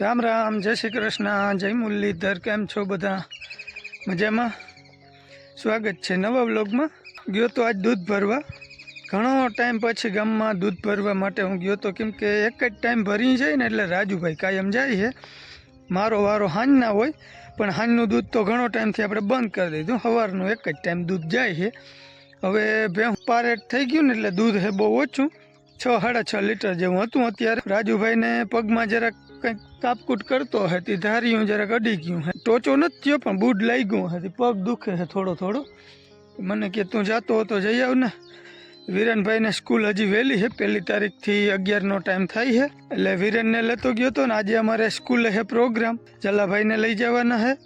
રામ રામ, જય શ્રી કૃષ્ણ, જય મુરલીધર, કેમ છો બધા? મજામાં? સ્વાગત છે નવા બ્લોગમાં ગયો તો આજ દૂધ ભરવા. ઘણો ટાઈમ પછી ગામમાં દૂધ ભરવા માટે હું ગયો તો કેમ કે એક જ ટાઈમ ભરી જાય ને એટલે રાજુભાઈ કાયમ જાય છે. મારો વારો હાંજના હોય, પણ હાંજનું દૂધ તો ઘણો ટાઈમથી આપણે બંધ કરી દીધું. સવારનું એક જ ટાઈમ દૂધ જાય છે. હવે ભેં પારેટ થઈ ગયું ને એટલે દૂધ છે બહુ ઓછું. છ, સાડા છ લીટર જેવું હતું. અત્યારે રાજુભાઈને પગમાં જરાક કંઈક કાપકૂટ કરતો હતી, ધાર્યું જરાક અડી ગયું હે ટોચો નથી થયો, પણ બૂટ લાગ્યું હતી. પગ દુખે છે થોડો થોડો. મને કે, તું જાતો હતો, જઈ આવ ને. વિરેનભાઈને સ્કૂલ હજી વહેલી છે, પહેલી તારીખથી અગિયારનો ટાઈમ થાય છે. એટલે વિરેનને લેતો ગયો હતો ને, આજે અમારે સ્કૂલે છે પ્રોગ્રામ. જલાભાઈને લઈ જવાના છે.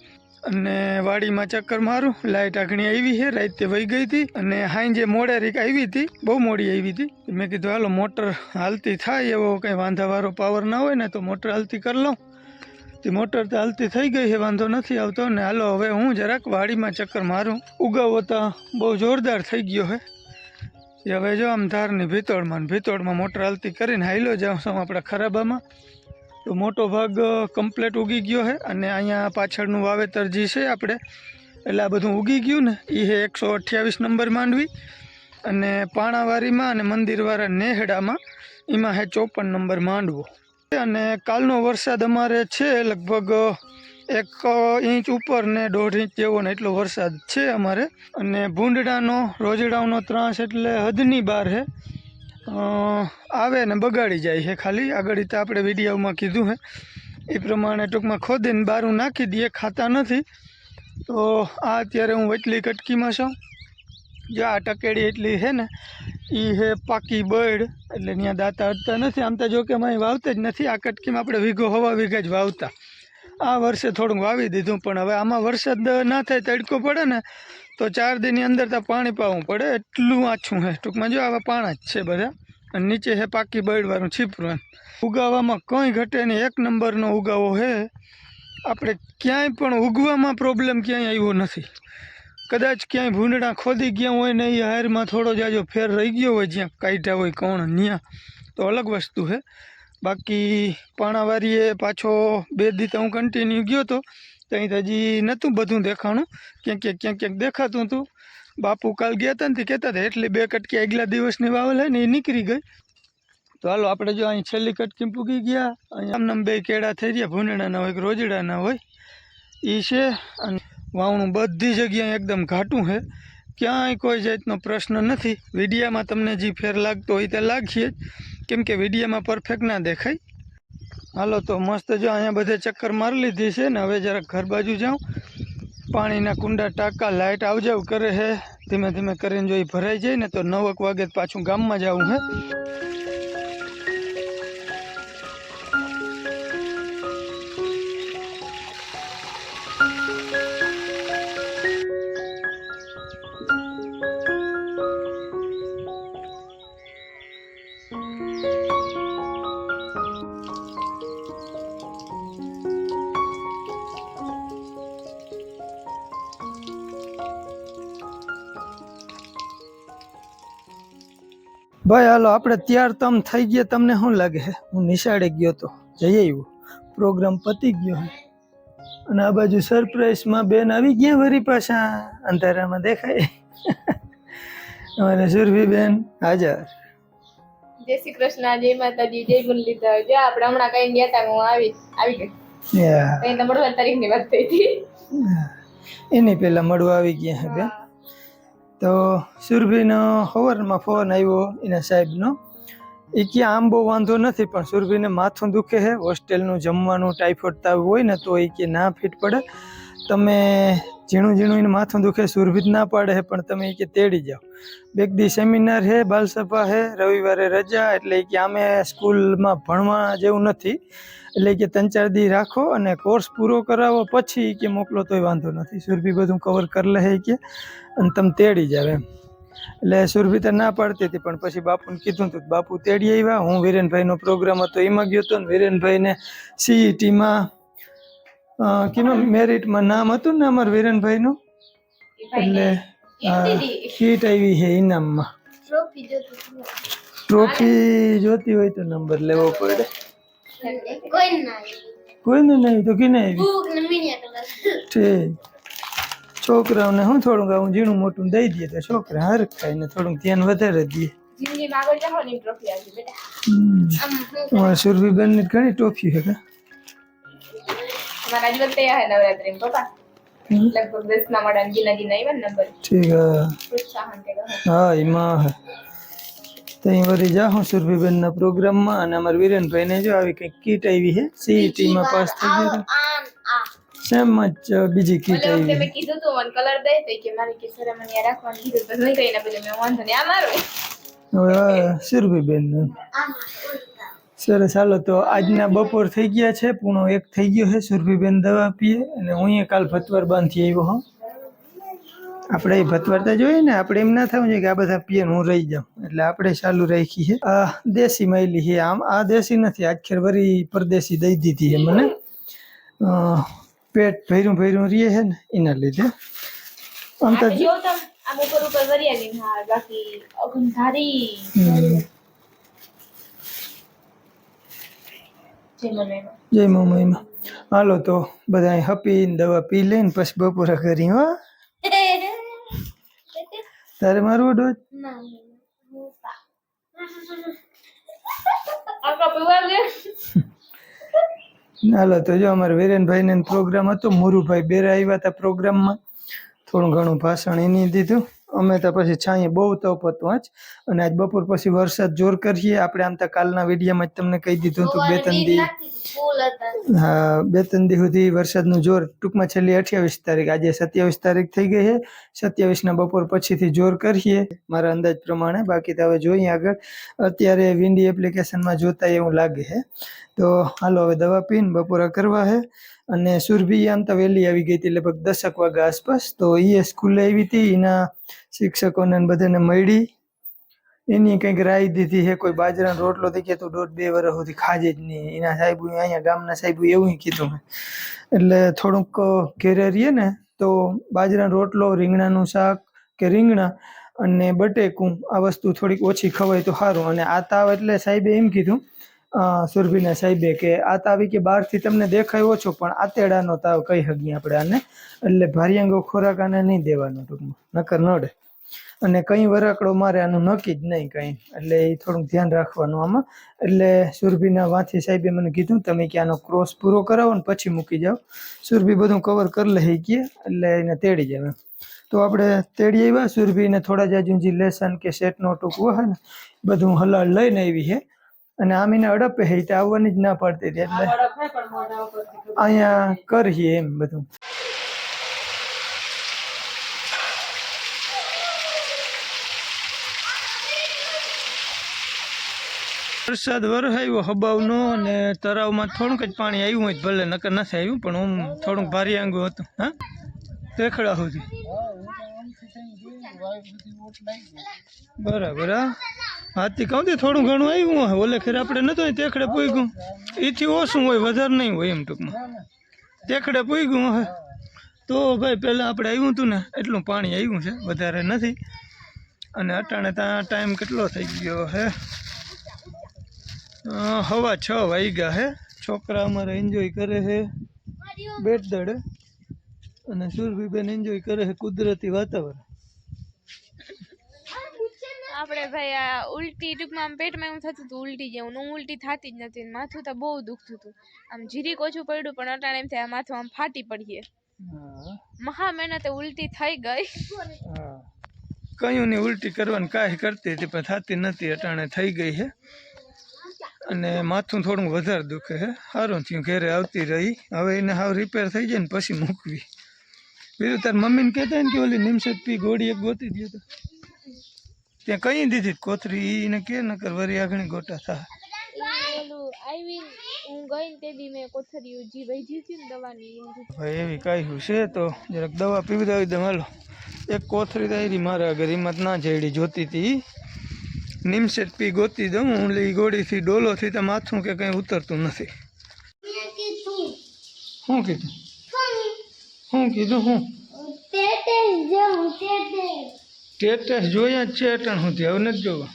અને વાડીમાં ચક્કર મારું લાઇટ આઘણી આવી છે રાતે વહી ગઈ હતી અને હાંજે મોડે રીક આવી હતી, બહુ મોડી આવી હતી. મેં કીધું, હાલો, મોટર હાલતી થાય, એવો કંઈ વાંધાવાળો પાવર ના હોય ને તો મોટર હાલતી કરી લઉં. તે મોટર તો હાલતી થઈ ગઈ છે, વાંધો નથી આવતો. ને હાલો, હવે હું જરાક વાડીમાં ચક્કર મારું. ઉગાવો તો બહુ જોરદાર થઈ ગયો છે. હવે જો આમ ધારની ભીતોડમાં ભીતોડમાં મોટર હાલતી કરીને હાઈલો જાઉં છું આપણા ખરાબામાં. તો મોટો ભાગ કમ્પ્લેટ ઉગી ગયો છે અને અહીંયા પાછળનું વાવેતર જે છે આપણે, એટલે આ બધું ઉગી ગયું ને એ છે એકસો અઠ્યાવીસ નંબર માંડવી. અને પાણાવારીમાં અને મંદિરવાળા નેહડામાં, એમાં છે ચોપન નંબર માંડવો. અને કાલનો વરસાદ અમારે છે લગભગ એક ઇંચ ઉપર ને દોઢ ઇંચ જેવો ને એટલો વરસાદ છે અમારે. અને ભૂંડડાનો રોજડાઓનો ત્રાસ એટલે હદની બહાર છે. આવે ને બગાડી જાય છે ખાલી. આગળ રીતે આપણે વિડીયોમાં કીધું છે એ પ્રમાણે ટૂંકમાં ખોદીને બારું નાખી દઈએ, ખાતા નથી. તો આ અત્યારે હું વચલી કટકીમાં છું. જો આ ટકેડી એટલી છે ને એ છે પાકી બળ. એટલે ત્યાં દાંતા અડતા નથી. આમ તો જો કે અમે વાવતા જ નથી. આ કટકીમાં આપણે વીઘો, હવા વીઘા જ વાવતા. આ વર્ષે થોડુંક વાવી દીધું, પણ હવે આમાં વરસાદ ના થાય તડકો પડે ને તો ચાર દિનની અંદર તો પાણી પાવું પડે, એટલું આછું છે ટૂંકમાં જો આવા પાણા જ છે બધા. અને નીચે છે પાકી બળવાનું છીપરું એમ. ઉગાવામાં કંઈ ઘટે નહીં. એક નંબરનો ઉગાવો છે આપણે ક્યાંય પણ ઉગવામાં પ્રોબ્લેમ ક્યાંય આવ્યો નથી. કદાચ ક્યાંય ભૂંડડા ખોદી ગયા હોય ને એ હારમાં થોડો જાજો ફેર રહી ગયો હોય, જ્યાં કાઢ્યા હોય કોણ, ન્યા. તો અલગ વસ્તુ છે બાકી પાણાવારીએ પાછો બે દી તો હું કન્ટિન્યુ ગયો હતો તો હજી નહોતું બધું દેખાણું. ક્યાંક ક્યાંક ક્યાંક ક્યાંક દેખાતું હતું. બાપુ કાલ ગયા હતા ને તે કહેતા હતા, એટલી બે કટકી આગલા દિવસની વાવલ હોય ને એ નીકળી ગઈ. તો હાલો આપણે જો અહીં છેલ્લી કટકી પૂગી ગયા. અહીં આમ બે કેળા થઈ ગયા ભૂંડડાના હોય કે રોજડાના હોય. એ છે અને વાવણું બધી જગ્યાએ એકદમ ઘાટું છે ક્યાંય કોઈ જાતનો પ્રશ્ન નથી. વિડીયામાં તમને જે ફેર લાગતો હોય તે લાગીએ કેમ કે વિડીયામાં પરફેક્ટ ના દેખાય. હાલો, તો મસ્ત જો અહીંયા બધે ચક્કર મારી લીધી છે ને, હવે જરાક ઘર બાજુ જાઉં. પાણીના કુંડા ટાંકા લાઇટ આવજાવ કરે છે ધીમે ધીમે કરીને જો એ ભરાઈ જાય ને, તો નવક વાગે પાછું ગામમાં જવું હે. ભાઈ હાલો આપણે ત્યાર તમ થઈ ગયા. તમને શું લાગે હું નિશાળે ગયો તો. જઈ આવ્યો પ્રોગ્રામ પતી ગયો અને આ બાજુ સરપ્રાઈઝમાં બેન આવી ગયા વરી પાછા. અંધારામાં દેખાય. અમારે સુરભી બેન હાજર. જય શ્રી કૃષ્ણ જય માતાજી જય મુરલીધર જો આપણે હમણાં કઈ ગયા હતા હું આવી આવી ગઈ. કઈ તો મળવા તારીખની વાત થઈ હતી. એની પહેલા મળવા આવી ગયા હે બેન. તો સુરભીનો હોવરમાં ફોન આવ્યો, એના સાહેબનો. એ કે આમ બહુ વાંધો નથી, પણ સુરભીને માથું દુખે છે, હોસ્ટેલનું જમવાનું ટાઈફોઈડ તાવ હોય ને તો એ કે ના ફિટ પડે. તમે ઝીણું ઝીણું એને માથું દુખે સુરભી જ ના પાડે છે, પણ તમે એ કે તેડી જાઓ. બે દી સેમિનાર છે, બાલસભા છે, રવિવારે રજા, એટલે એ કે આમે સ્કૂલમાં ભણવા જેવું નથી. એટલે કે ત્રણ ચાર દી રાખો અને કોર્સ પૂરો કરાવો પછી કે મોકલો તોય વાંધો નથી. સુરભી બધું કવર કરી લે કે અને તમે તેડી જાવ એમ. એટલે સુરભી તો ના પાડતી હતી પણ પછી બાપુને કીધું હતું બાપુ તેડી આવ્યા. હું વિરેનભાઈનો પ્રોગ્રામ હતો એમાં ગયો હતો ને વિરેનભાઈને સીઈટીમાં કેમાં મેરિટમાં નામ હતું ને અમારા વિરેનભાઈનું? એટલે કીટ આવી છે ઇનામમાં ટ્રોફી જોતું હોય તો નંબર લેવો પડે. કોઈને નહીં તો કિને ઠીક. છોકરાઓને હું થોડુંક આવું ઝીણું મોટું દઈ દઈએ તો છોકરા હર ખાય ને થોડુંક ધ્યાન વધારે દઈએ. તમારા જાઓ ને ઘણી ટોફી છે કે? તમારા આજ હે નવરાત્રી પપ્પા. લગભગ દસ ના મળે નંબર. ઠીક હા. પ્રોત્સાહન કે અહીં વળી જા હું સુરભીબેનના પ્રોગ્રામમાં અને અમારા વિરેનભાઈને જો આવી કંઈક કીટ આવી છે સીઈટીમાં પાસ થઈ ગયા સેમ જ બીજી કીટ આવી. મેં કીધું તો મને કલર દે તો કે મારી કે સેરેમની રાખવાની કીધું તો નહીં કહીને પછી મેં વાંધો નહીં. આ મારો હવે સુરભીબેન. સરસ હાલો તો આજના બપોર થઈ ગયા છે પૂણો એક થઈ ગયો છે સુરભીબેન દવા પીએ અને હું કાલ ભતવાર બાંધી આવ્યો હું આપણે એ ભતવારતા જોઈએ ને આપણે એમ ના થવું જોઈએ કે આ બધા પીએ ને હું રહી જાઉં. એટલે આપણે ચાલુ રાખી છે. આ દેશી માયલી છે. આમ આ દેશી નથી. આખેર વરી પરદેશી દઈ દીધી છે મને. અ, પેટ ભર્યું ભર્યું રહીએ છે ને એના લીધે. આમ તો આ જો તમ આમ ઉપર ઉપર વરી આવી હા બાકી અગંધારી હમ, જે મને એમાં. જય મમ્મીમાં હાલો તો બધા હપીને દવા પી લઈને પછી બપોરે કરી હો. તારે મારવો ડોજ હાલો, તો જો અમારે વિરેનભાઈને પ્રોગ્રામ હતો, મોરુભાઈ બેરા આવ્યા હતા પ્રોગ્રામમાં થોડું ઘણું ભાષણ એની દીધું. અમે તો પછી છાંયે બહુ તપ હતું આજ અને આજ બપોર પછી વરસાદ જોર કરીએ. આપણે આમ તો કાલના વિડીયોમાં જ તમને કહી દીધું હતું બે ત્રણ દી હા બે ત્રણ દી સુધી વરસાદનું જોર. ટૂંકમાં છેલ્લી અઠ્યાવીસ તારીખ આજે સત્યાવીસ તારીખ થઈ ગઈ છે. સત્યાવીસના બપોર પછીથી જોર કરીએ. મારા અંદાજ પ્રમાણે. બાકી તો હવે જોઈએ આગળ. અત્યારે વિન્ડી એપ્લિકેશનમાં જોતા એવું લાગે છે. તો હાલો હવે દવા પીને બપોરા કરવા છે. અને સુરભી આમ તો વહેલી આવી ગઈ હતી લગભગ દસક વાગ્યા આસપાસ, તો એ સ્કૂલે આવી હતી, એના શિક્ષકોને બધાને મળી. એની કંઈક રાય દીધી હે, કોઈ બાજરાનો રોટલો થઈ ગયા તો દોઢ બે વર્ષ સુધી ખાજે જ નહીં. એના સાહેબ અહીંયા ગામના સાહેબ એવું કીધું મેં. એટલે થોડુંક ઘેરે રહીએ ને, તો બાજરાનો રોટલો, રીંગણાનું શાક કે રીંગણા અને બટેકું, આ વસ્તુ થોડીક ઓછી ખવાય તો સારું. અને આ તાવ એટલે સાહેબે એમ કીધું સુરભીના સાહેબે કે આ તાવી કે બહારથી તમને દેખાય ઓછો પણ આતેડાનો તાવ કહી શકીએ આપણે આને? એટલે ભારિયાંગો ખોરાક આને નહીં દેવાનો ટૂંકમાં, નકર નડે અને કઈ વરાકડો મારે આનું નક્કી જ નહીં કંઈ. એટલે એ થોડુંક ધ્યાન રાખવાનું આમાં. એટલે સુરભીના વાંથી સાહેબે મને કીધું, તમે કે આનો ક્રોસ પૂરો કરાવો ને પછી મૂકી જાઓ. સુરભી બધું કવર કરી લઈ ગયે એટલે એને તેડી જાય તો આપણે તેડી આવ્યા સુરભીને થોડા જે લેસન કે સેટનો ટૂંકવો હોય ને, બધું હલાળ લઈને આવી છે અને આમીને અડપે હે તે આવવાની જ ના પડતી હતી એટલે. અહીંયા કરીએ એમ બધું. વરસાદ વરસાયો હબાવનો અને તળાવમાં થોડુંક જ પાણી આવ્યું હોય ભલે નકર નથી આવ્યું પણ હું થોડુંક ભારી આંગું હતું હા? દેખડા સુધી. બરાબર હા? હાથી કહું થોડું ઘણું આવ્યું હોય. ઓલે ખેર આપણે નતો તેખડે પૂગ્યું. એથી ઓછું હોય, વધારે નહીં હોય એમ ટૂંકમાં. તેખડે પૂગ્યું હોય. તો ભાઈ, પહેલાં આપણે આવ્યું હતું ને, એટલું પાણી આવ્યું છે, વધારે નથી. અને અટાણે ત્યાં ટાઈમ કેટલો થઈ ગયો હે? હવા છ વાગ્યા હે. છોકરા અમારે એન્જોય કરે છે બેટ દડે. અને સુરભીબેન એન્જોય કરે છે કુદરતી વાતાવરણ. આપણે ભાઈ આ ઉલટી ટૂંકમાં આમ પેટમાં એવું થતું હતું ઉલટી જેવું. હું ઉલટી થતી જ નથી માથું તો બહુ દુખતું હતું. આમ જીરીક ઓછું પડ્યું પણ અટાણે એમ થાય આ માથું આમ ફાટી પડીએ. મહા મહેનતે ઉલટી થઈ ગઈ. હા. કયું ને ઉલટી કરવાની કાંઈ કરતી હતી પણ થતી નથી અટાણે થઈ ગઈ છે અને માથું થોડું વધારે દુખે છે સારું થયું ઘરે આવતી રહી. હવે એને હાવ રિપેર થઈ જાય ને પછી મૂકવી. બીજું તાર મમ્મીને કહેતા ને કે ઓલી નિમસદ પી ગોળી એક ગોતી દે તો. ત્યાં કઈ દીધી? કોથરી એને કે નકર વરી આગળ ગોટા હું દી ભાઈ એવી કાંઈ છે તો જરાક દવા પીવડાવી દઉં હાલો. એક કોથરી તારી મારા આગળ હિંમત ના જડી જોતી હતી નિમસેટ પી ગોતી દઉં હું લઈ ગોળીથી ડોલોથી તો માથું કે કંઈ ઉતરતું નથી. શું કીધું? શું કીધું શું ટેટસ જોયા જ છે અટણ સુધી, હવે નથી જોવા.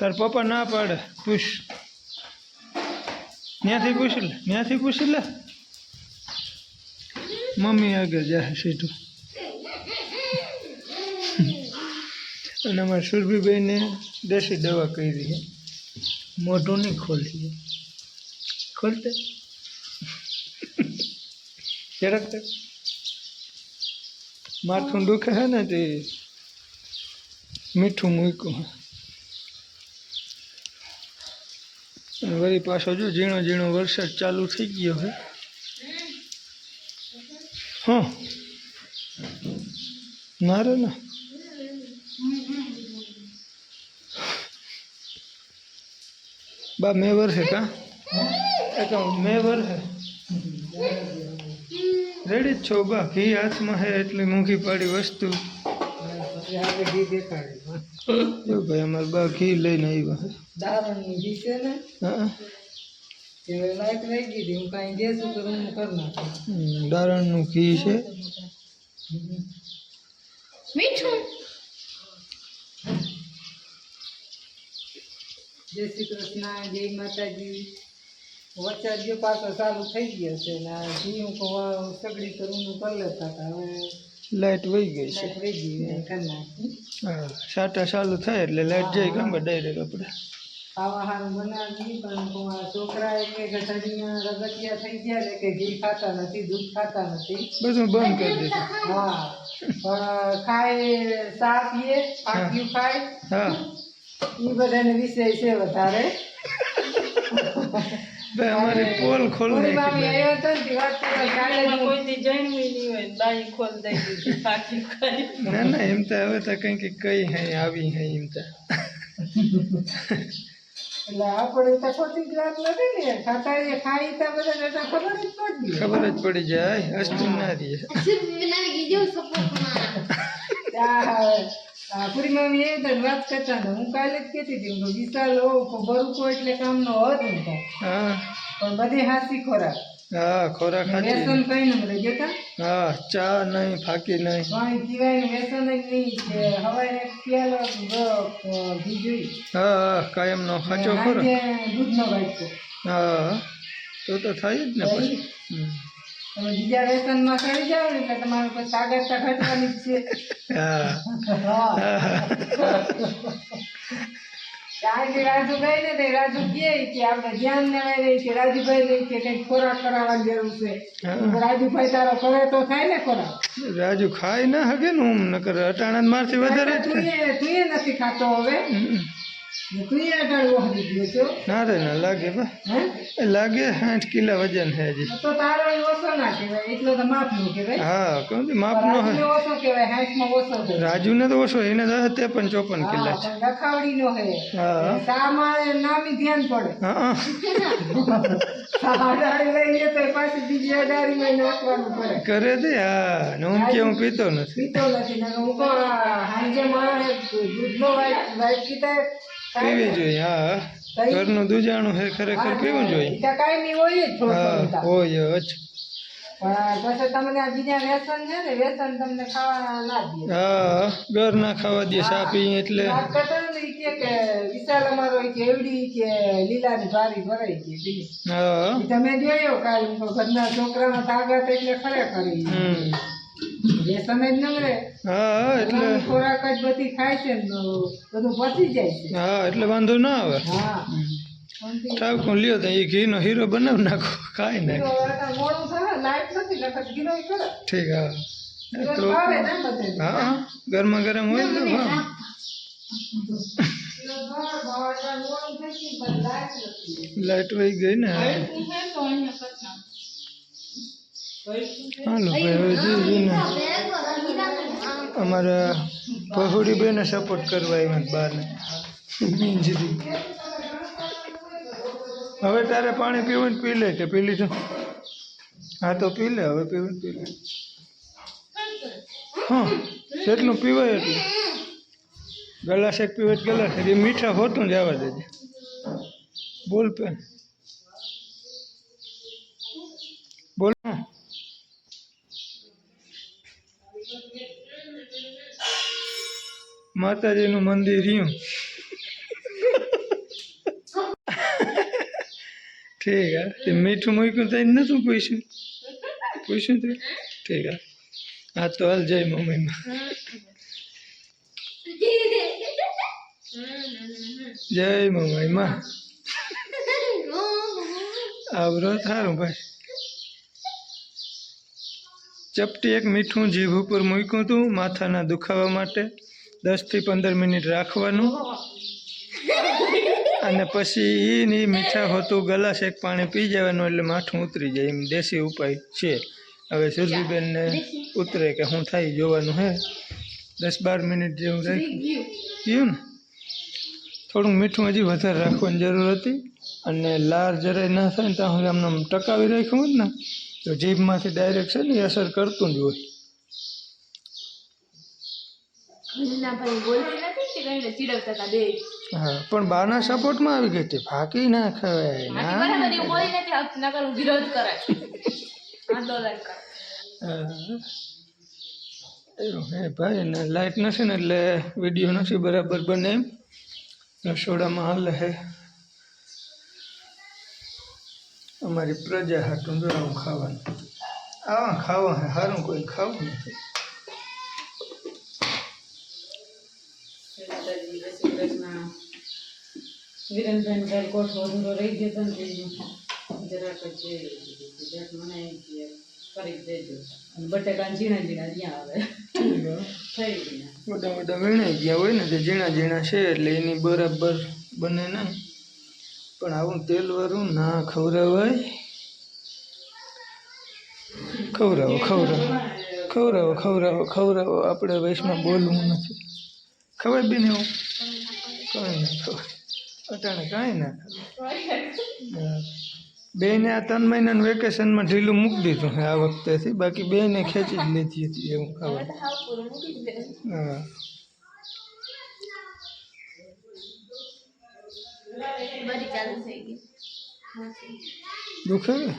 તાર પપ્પા ના પાડે, પૂછ. ત્યાંથી પૂછી લે ત્યાંથી પૂછી લે. મમ્મી આગળ જાય સીધું. અને અમારા સુરભીભાઈને દેશી દવા કરી છે. મોઢું નહીં ખોલતી. ખોલતે? જરાક માથું દુખે છે ને તે. મીઠું મૂક્યું અને વળી પાછો જો ઝીણો ઝીણો વરસાદ ચાલુ થઈ ગયો છે હા. ના રે ના? બા મેં વર્ષે કા? મેં છે રેડી જ છો બા ઘી હાથમાં છે એટલી મોંઘી પાડી વસ્તુ. જો ભાઈ અમારે બા ઘી લઈને આવ્યા. છે ઘી છે ને? હા. તે લાઈટ રહી ગઈ હતી હું કાંઈ ગેસ ઉપર હું કરી નાખું. હમ, દારણનું ઘી છે. મીઠું. જય શ્રી કૃષ્ણ જય માતાજી. વરસાદ જે પાછો ચાલુ થઈ ગયો છે ને ઘી હું સગડી ઊંધું કરી લેતા હતા. હવે લાઇટ વહી ગઈ છે. લાઈટ ગઈ કરી નાખી. હા સાટા ચાલુ થાય એટલે લાઇટ જાય ગમે ડાયરેક્ટ આપણે. ખાવા હારું બનાવી પણ છોકરા એક એક શરીરના રગતિયા થઈ ગયા છે કે ઘી ખાતા નથી દૂધ ખાતા નથી. બધું બંધ કરી દીધું હા પણ ખાય ચા પીએ પાક્યું ખાય. હા એ બધાને વિષય છે વધારે. ભાઈ અમારી પોલ ખોલ પૂરી નાખી મામી આવ્યો હતો ને તે વાત કરવા કાલે જ હું- ના ના એમ તો હવે તો કંઈક કઈ હે આવી હે એમ તો. એટલે આપણે તો ખોટી વાત નથી ને. ખાતા એ ખાઈ તો બધા તો ખબર જ પડી ખબર જ પડી જાય અસ્તુ ના આ પૂરી મામી એ તને વાત કરતા હતા. હું કાલે જ કહેતી હતી હું વિશાલ ઓ બરુકો એટલે કામનો હોત ને તો. હા. પણ બધી હાસી ખોરાક. હા ખોરાક વ્યસન કઈ ન મળે જોતા? હા ચા નહીં ફાકી નહીં. પાણી પીવાય વ્યસન જ નહીં હવારે એક પ્યાલો ઘી જોઈ હા હા કાયમનો ખાચો ખરો દૂધનો વાટકો. હા તો તો થાય જ ને પછી. તમે બીજા વ્યસનમાં ચડી જાવ ને એટલે તમારે કોઈ ઘટવાની જ છે. હા. આજે રાજુ ગઈ ને તે રાજુ કહે કે આપણે ધ્યાન લેવાય રહી છે રાજુભાઈ રહી કે કંઈક ખોરાક કરાવવાની જરૂર છે. રાજુભાઈ તારો કરે તો થાય ને ખોરાક? રાજુ ખાઈ ના હગે ને હું? નકર અટાણા મારથી વધારે જ તું એ નથી ખાતો હવે. ને ના રે ના લાગે બા. લાગે સાઠ કિલા વજન છે હજી. તો તારો ઓછો ના કહેવાય એટલો તો માપ નો કહેવાય. હા કહું ઓછો કહેવાય ઓછો કહેવાય. રાજુને તો ઓછો એને તો ત્રેપન ચોપન કિલા છે પણ રખાવડીનો હે. હા. શામાં નામી ધ્યાન પડે. હા અડાડી લઈને તો પાછી બીજી અડાડીમાં નાખવાનું પડે. કરે દે હા. ને હું કે હું પીતો નથી. પીતો નથી હું તો સાંજે માણસ દૂધનો વાઇટ વાઇટ પીતા પીવી જોઈએ હા ઘરનું દુજાણું હે ખરેખર પીવું જોઈએ. કાંઈ નહીં હોય જ હા હોય જ. હા ઘર ના ખાવા દે ચા પી એટલે. હા તમે જોયો કાલ ઘરના છોકરાનો તાકાત એટલે ખરેખર વ્યસન જ ન મળે હા એટલે ખોરાક જ બધી ખાય છે બધું પચી જાય છે. હા એટલે વાંધો ના આવે. હા. લ્યો તો એ ઘીનો હીરો બનાવી નાખો ખાઈ તો નાખો ઠીક હા. તો હા ગરમા ગરમ હોય હા લાઈટ લાઈટ વહી ગઈ ને હાલો અમારા પહોળી બેને સપોર્ટ કરવા આવ્યા બારને મીંજરી હવે તારે પાણી પીવું ને પી લે કે પી લીધું? હા તો પી લે હવે પીવું પી લે. હા જેટલું પીવાય એટલું. ગલાસ એક પીવે તો ગલાસ એ મીઠા હોતું જ આવવા દેજે. બોલ પેન. બોલ. માતાજીનું મંદિર રહ્યું. ઠીક હા તે મીઠું મૂક્યું તઈને નહોતું પૂછ્યું. પૂછ્યું તું? ઠીક હા હા તો હાલ જય મમ્મીમાં જય મમ્મીમાં આવરો થારું ભાઈ. ચપટી એક મીઠું જીભ ઉપર મૂક્યું હતું માથાના દુખાવા માટે. દસથી પંદર મિનિટ રાખવાનું. અને પછી એની મીઠા હોતું ગલાસ એક પાણી પી જવાનું એટલે માઠું ઉતરી જાય. એમ દેશી ઉપાય છે. હવે સુરભીબેનને ઉતરે કે શું થાય જોવાનું હે. દસ બાર મિનિટ જેવું રાખ્યું ગયું ને? થોડુંક મીઠું હજી વધારે રાખવાની જરૂર હતી. અને લાર જરાય ના થાય ને ત્યાં સુધી આમને આમ ટકાવી રાખ્યું જ ને, તો જીભમાંથી ડાયરેક્ટ છે ને અસર કરતું જ હોય. ઘરના બોલતી નથી કે કઈને ચીડવતા હતા બે હા પણ બાના સપોર્ટમાં આવી ગઈ હતી. ફાકી ના ખવાય. ના બરાબર બોલી નથી વિરોધ કરે. આંદોલન કરે. એવું હે ભાઈ ને લાઇટ નથી ને એટલે વીડિયો નથી બરાબર બને એમ. રસોડામાં હાલ હે. અમારી પ્રજા હાટું જો ખાવાનું. આવા ખાવા હે સારું કોઈ ખાવું નથી માતાજી જય શ્રી કૃષ્ણ વિરેનભાઈ ઘર કોઠો અધૂરો રહી ગયો હતો ને જરાક જ જરાક મને કરી દેજો અને બટેકા ઝીણા ઝીણા ત્યાં આવે. થઈ ગયા. મોટા મોટા વીણાઈ ગયા હોય ને તે ઝીણા ઝીણા છે એટલે એની બરાબર બને ને. પણ આવું તેલવાળું ના ખવડાવાય ખવડાવો ખવડાવો ખવડાવો ખવડાવો ખવડાવો આપણે વૈષ્ણવ બોલવું નથી. ખબર બી નહીં એવું? કંઈ નહીં ખબર અટાણે કાંઈ ના ખબર બેને આ ત્રણ મહિનાનું વેકેશનમાં ઢીલું મૂકી દીધું છે આ વખતેથી. બાકી બેને ખેંચી જ લેતી હતી એવું ખબર. હવે તો હાવ પૂરું મૂકી જ દે હા. બધી ચાલુ થઈ ગઈ. દુખે? ને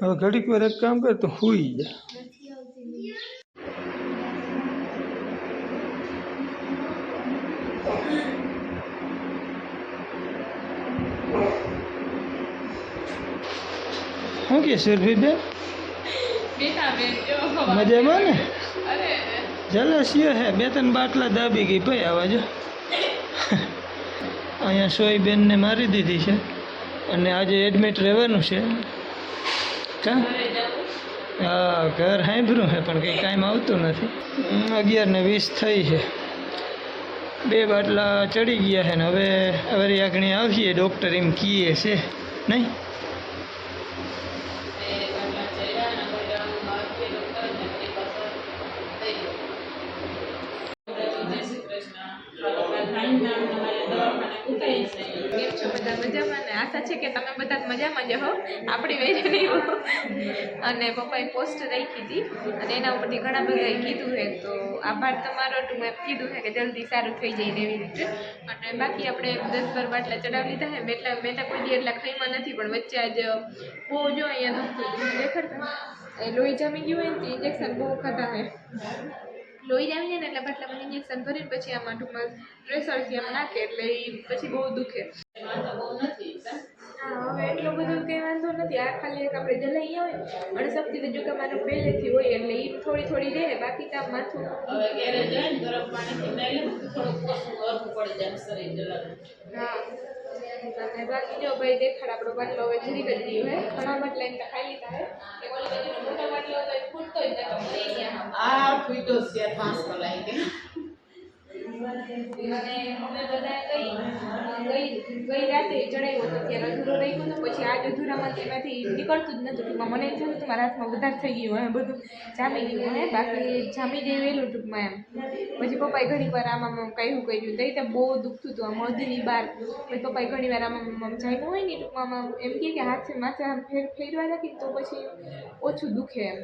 હવે ઘડીક વાર એક કામ કર તો હુઈ જા. શું કે સુરભી બેન? મજામાં ને? જલસ્યો હે બે ત્રણ બાટલા દાબી ગઈ ભાઈ આવા જો. અહીંયા સોયબેનને મારી દીધી છે. અને આજે એડમિટ રહેવાનું છે. કા? હા ઘર સાંભળ્યું છે પણ કંઈ કાંઈ આવતું નથી. અગિયાર ને વીસ થઈ છે. બે બાટલા ચડી ગયા છે ને હવે હવે આગળ આવીએ ડૉક્ટર એમ કીએ છે. નહીં? આશા છે કે તમે બધા મજામાં જ હો. આપણી વેરી અને પપ્પાએ પોસ્ટ રાખી હતી અને એના ઉપરથી ઘણા બધાએ કીધું છે તો આભાર તમારો. ટુ મેં કીધું છે કે જલ્દી સારું થઈ જાય ને એવી રીતે. અને બાકી આપણે દસ બાર બાટલા ચડાવી લીધા છે એટલે મેં તો કોઈ એટલા ખાઈમાં નથી, પણ વચ્ચે આજ બહુ જો અહીંયા દુખતું દેખાડતા. લોહી જામી ગયું હોય ને ઇન્જેક્શન બહુ ખાતા છે લોહી આવી જાય ને એટલે બાટલામાં ઇન્જેક્શન ભરીને પછી આમાં ટૂંકમાં પ્રેશરથી આમ નાખે એટલે એ પછી બહુ દુખે. વાંધો બહુ નથી હા હવે એટલો બધો કંઈ વાંધો નથી. આ ખાલી એક આપણે જલાઈ આવે અને શક્તિ તો જો મારું પહેલેથી હોય એટલે એ થોડી થોડી રહે. બાકી કામ માથું હવે ઘેરે જાય ને ગરમ પાણીથી નાઈ લે તો થોડુંક ઓછું પડી જાય શરીર જલાનું હા. અને બાકી જો ભાઈ દેખાડ આપણો બાટલો હવે જરીક જ રહ્યો હે. ઘણા બાટલા એમ તો ખાઈ લીધા હે. એ બોલો મોટો બાટલો હતો એ ફૂટતો જ નતો મરી ગયા ફૂટો છે પાંચ લાઈ કે અમે બધા ગઈ ગઈ રાતે ચડાવ્યો હતો ત્યારે ગયો નીકળતું જ નતું. ટૂંકમાં મને એમ થયું હતું, મારા હાથમાં વધારે થઈ ગયું હે બધું જામી ગયું હે બાકી જામી જાય વહેલું ટૂંકમાં એમ. પછી પપ્પાએ ઘણી વાર આમાં કહ્યું કહ્યું તો તે બહુ દુખતું હતું, આમ અધની બહાર. પછી પપ્પાએ ઘણી વાર આમ જામ્યું હોય ને ટૂંકમાં એમ કહે કે હાથે માથે ફેરવા રાખી તો પછી ઓછું દુખે એમ.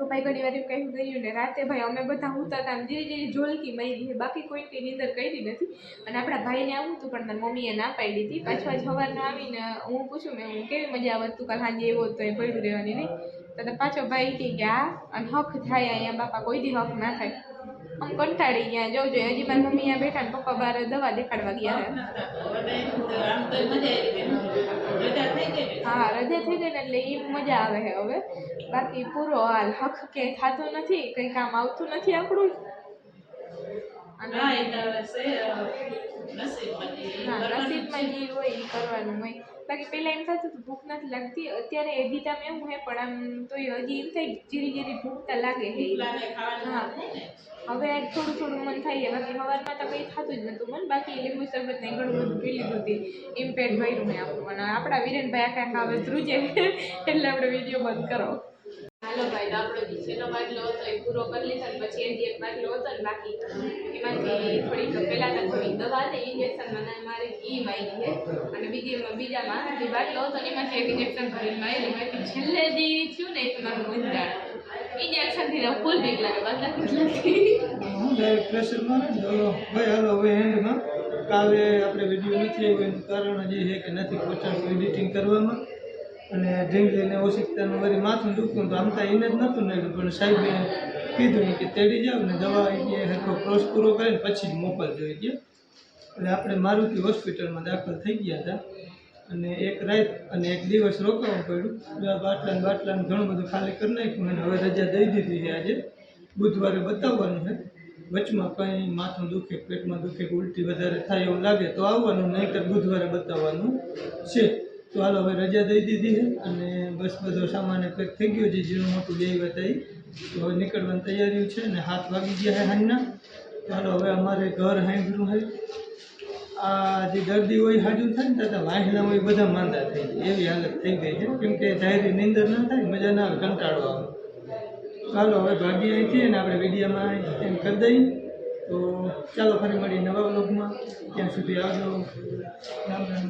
પપ્પાએ ઘણી વાર એવું કહ્યું, ગયું ને રાતે ભાઈ અમે બધા હુતા હતા ધીરે ધીરે ઝોલકી મારી છે બાકી કોઈ કંઈ નીંદર કરી નથી. અને આપણા ભાઈને આવું હતું, પણ મારી મમ્મીએ ના પાડી હતી પાછા સવારના આવીને હું પૂછું, મેં હું કેવી મજા આવત તું કાલ સાંજે એવો તો એ પડ્યું રહેવાની નહીં? તો તો પાછો ભાઈ કે આ અને હક થાય અહીંયા બાપા, કોઈ દી હક ના થાય. આમ કંટાળી ગયા. જોજો હજી મારી મમ્મી અહીંયા બેઠા ને પપ્પા બાર દવા દેખાડવા ગયા હા રજા થઈ ગઈ ને એટલે એ મજા આવે છે હવે. બાકી પૂરો હાલ હક કે થતું નથી કંઈ કામ આવતું નથી આપણું. અને નસીબમાં જે હોય એ કરવાનું હોય. બાકી પહેલાં એમ થતું હતું ભૂખ નથી લાગતી. અત્યારે એ એદિતામાં એવું હે પણ આમ તો હજી એમ થાય જીરી જીરી ભૂખ તો લાગે છે હા. હવે થોડું થોડું મન થાય બાકી સવારમાં તો કંઈ થતું જ નહોતું મન. બાકી લીંબુ શરબત ને ઘણું બધું પી લીધું હતી. એમ પેટ ભર્યું મેં આપણું. અને આપણા વિરેનભાઈ આખા હવે ધ્રુજે એટલે આપણે વીડિયો બંધ કરો. હાલો ભાઈ આપણો જે છેલ્લો બાટલો હતો એ પૂરો કરી લીધો ને પછી એથી એક બાટલો હતો ને બાકી એમાંથી થોડીક પહેલાં તો થોડીક દવા હતી ઇન્જેક્શન મારે એ વાઈ છે. અને બીજી એમાં, બીજામાં જે બાટલો હતો ને એમાંથી એક ઇન્જેક્શન ભરીને માર્યું બાકી છેલ્લે જે થયું ને તમારું મંજાણ ઇન્જેક્શનથી ફૂલ બીક લાગે બાકી કાલે આપણે વીડિયો નથી આવ્યો એનું કારણ હજી છે કે નથી પહોંચાડતું એડિટિંગ કરવામાં. અને ઢીંગલીને ઓશિકતાનું વળી માથું દુખતું તો આમ તો એને જ નહોતું ને પણ સાહેબે કીધું કે તેડી જાવ ને દવા એ હરખો ક્રોસ પૂરો કરીને પછી જ મોકલજો એ કે. એટલે આપણે મારુતિ હોસ્પિટલમાં દાખલ થઈ ગયા હતા. અને એક રાત અને એક દિવસ રોકાવું પડ્યું. બાટલા ને બાટલા ઘણું બધું ખાલી કરી નાખ્યું અને હવે રજા દઈ દીધી છે આજે. બુધવારે બતાવવાનું છે. વચમાં કંઈ માથું દુખે, પેટમાં દુખે ઉલટી વધારે થાય એવું લાગે તો આવવાનું, નહીંતર બુધવારે બતાવવાનું છે. તો હાલો, હવે રજા દઈ દીધી અને બસ બધો સામાન પેક થઈ ગયો છે જીરું મોટું બે હતા તો હવે નીકળવાની તૈયારીઓ છે ને હાથ વાગી ગયા છે હાંજના. હાલો, હવે અમારે ઘર હાંભરું હોય આ જે દર્દી હોય હાજુ થાય ને ત્યાં વાંસના હોય બધા માંદા થઈ જાય. એવી હાલત થઈ ગઈ છે. કેમ કે નીંદર ના થાય મજા ના કંટાળો આવે. ચાલો હવે ભાગી અહીંથી અને આપણે વિડીયામાં એમ કરી દઈએ. તો ચાલો, ફરી મળીએ નવા બ્લોગમાં ત્યાં સુધી આવજો. રામ રામ.